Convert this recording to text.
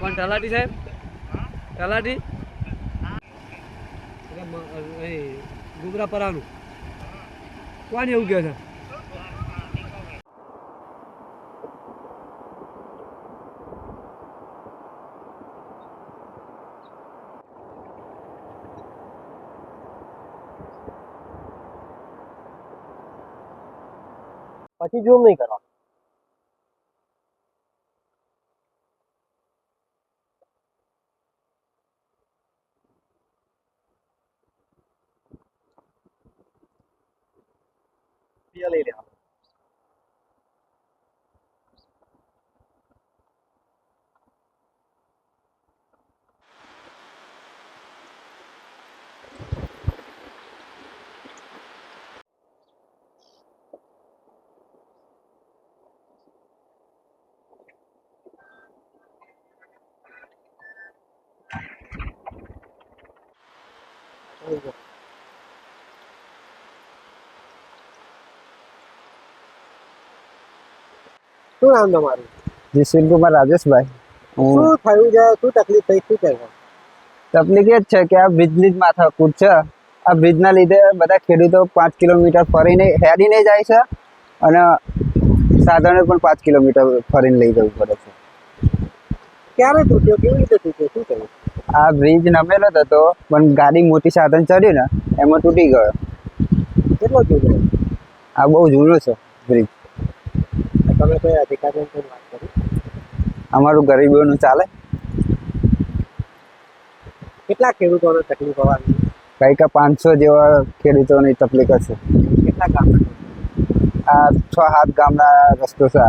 કોણ તલાટી સાહેબ? તલાટી? ગુગરા પરાનું કોણ એવું કહે છે? પછી જૂમ નહીં કરો લઈ લેવા શું નામ તમારું? જયશ્રી કુમાર રાજેશભાઈ. હું શું થયું છે? શું તકલીફ થઈ? શું કહેવાય તકલીફ એ જ છે કે આ બ્રિજની જ માથાકૂટ છે. આ બ્રિજના લીધે બધા ખેડૂતો પાંચ કિલોમીટર ફરીને હેડીને જાય છે અને સાધનો પણ પાંચ કિલોમીટર ફરીને લઈ જવું પડે છે. ક્યારે તૂટ્યો? કેવી રીતે તૂટ્યો? શું થયું? આ બ્રિજ નમેલો હતો પણ ગાડી મોટી સાધન ચડ્યું ને એમાં તૂટી ગયો. કેટલો જૂનો આ બહુ જૂનો છે બ્રિજ. તમે કોઈ અધિકારીઓ જોડે વાત કરી? અમારું ગરીબોનું ચાલે. કેટલા ખેડૂતોને તકલીફ આવવાની? કા પાંચસો જેવા ખેડૂતોની તકલીફ હશે. કેટલા ગામ આ છ સાત ગામના રસ્તો છે.